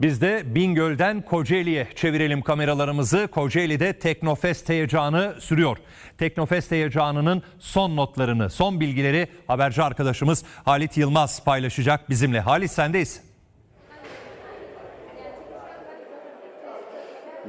Biz de Bingöl'den Kocaeli'ye çevirelim kameralarımızı. Kocaeli'de Teknofest heyecanı sürüyor. Teknofest heyecanının son notlarını, son bilgileri haberci arkadaşımız Halit Yılmaz paylaşacak bizimle. Halit sendeyiz.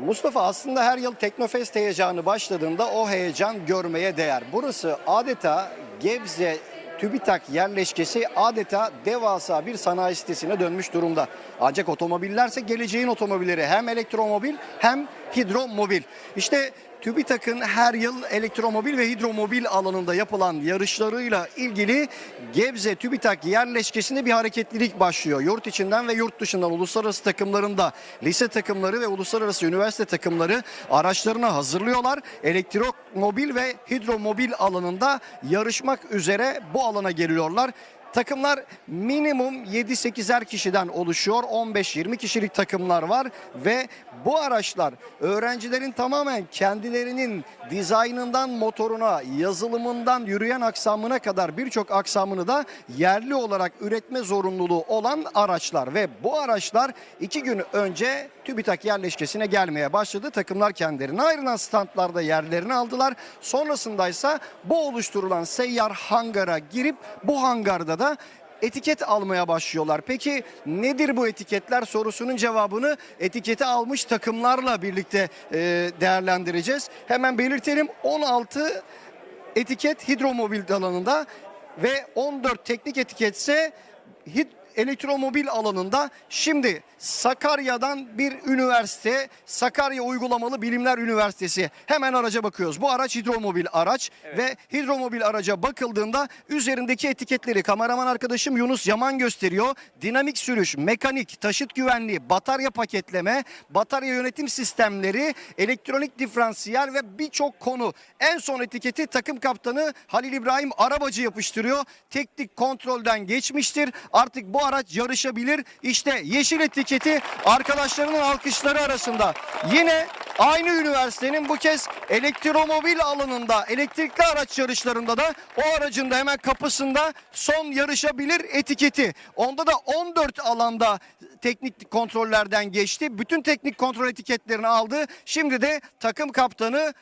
Mustafa aslında her yıl Teknofest heyecanı başladığında o heyecan görmeye değer. Burası adeta Gebze TÜBİTAK yerleşkesi adeta devasa bir sanayi sitesine dönmüş durumda. Ancak otomobillerse geleceğin otomobilleri hem elektromobil hem hidromobil. İşte TÜBİTAK'ın her yıl elektromobil ve hidromobil alanında yapılan yarışlarıyla ilgili Gebze TÜBİTAK yerleşkesinde bir hareketlilik başlıyor. Yurt içinden ve yurt dışından uluslararası takımlarında lise takımları ve uluslararası üniversite takımları araçlarını hazırlıyorlar. Elektromobil ve hidromobil alanında yarışmak üzere bu alana geliyorlar. Takımlar minimum 7-8'er kişiden oluşuyor. 15-20 kişilik takımlar var ve bu araçlar öğrencilerin tamamen kendilerinin dizaynından motoruna, yazılımından yürüyen aksamına kadar birçok aksamını da yerli olarak üretme zorunluluğu olan araçlar ve bu araçlar iki gün önce TÜBİTAK yerleşkesine gelmeye başladı. Takımlar kendilerine ayrılan standlarda yerlerini aldılar. Sonrasında ise bu oluşturulan seyyar hangara girip bu hangarda da etiket almaya başlıyorlar. Peki nedir bu etiketler sorusunun cevabını etiketi almış takımlarla birlikte e, değerlendireceğiz. Hemen belirtelim 16 etiket hidromobil alanında ve 14 teknik etiketse hid elektromobil alanında şimdi Sakarya'dan bir üniversite Sakarya Uygulamalı Bilimler Üniversitesi hemen araca bakıyoruz. Bu araç hidromobil araç ve hidromobil araca bakıldığında üzerindeki etiketleri kameraman arkadaşım Yunus Yaman gösteriyor. Dinamik sürüş, mekanik, taşıt güvenliği, batarya paketleme, batarya yönetim sistemleri, elektronik diferansiyel ve birçok konu. En son etiketi takım kaptanı Halil İbrahim Arabacı yapıştırıyor. Teknik kontrolden geçmiştir. Artık bu araç yarışabilir. İşte yeşil etiketi arkadaşlarının alkışları arasında. Yine aynı üniversitenin bu kez elektromobil alanında elektrikli araç yarışlarında da o aracın da hemen kapısında son yarışabilir etiketi. Onda da 14 alanda teknik kontrollerden geçti. Bütün teknik kontrol etiketlerini aldı. Şimdi de takım kaptanı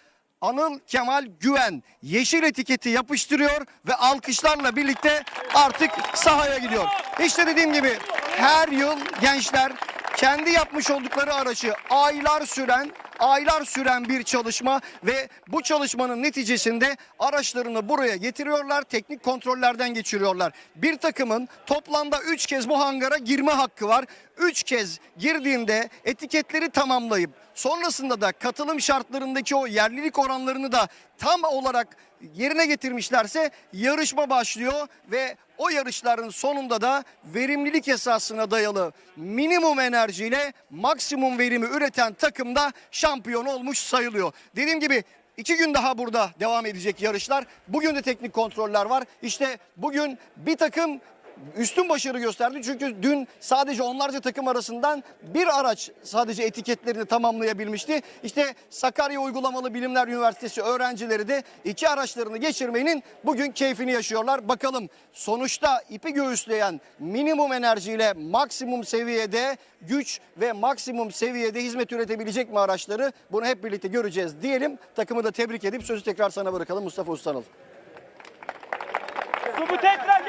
Anıl Kemal Güven yeşil etiketi yapıştırıyor ve alkışlarla birlikte artık sahaya gidiyor. İşte dediğim gibi her yıl gençler kendi yapmış oldukları aracı aylar süren aylar süren bir çalışma ve bu çalışmanın neticesinde araçlarını buraya getiriyorlar. Teknik kontrollerden geçiriyorlar. Bir takımın toplamda 3 kez bu hangara girme hakkı var. 3 kez girdiğinde etiketleri tamamlayıp sonrasında da katılım şartlarındaki o yerlilik oranlarını da tam olarak yerine getirmişlerse yarışma başlıyor ve o yarışların sonunda da verimlilik esasına dayalı minimum enerjiyle maksimum verimi üreten takım da şampiyon olmuş sayılıyor. Dediğim gibi iki gün daha burada devam edecek yarışlar. Bugün de teknik kontroller var. İşte bugün bir takım üstün başarı gösterdi. Çünkü dün sadece onlarca takım arasından bir araç sadece etiketlerini tamamlayabilmişti. İşte Sakarya Uygulamalı Bilimler Üniversitesi öğrencileri de iki araçlarını geçirmenin bugün keyfini yaşıyorlar. Bakalım sonuçta ipi göğüsleyen minimum enerjiyle maksimum seviyede güç ve maksimum seviyede hizmet üretebilecek mi araçları? Bunu hep birlikte göreceğiz diyelim. Takımı da tebrik edip sözü tekrar sana bırakalım Mustafa Ustanıl. Subu tekrar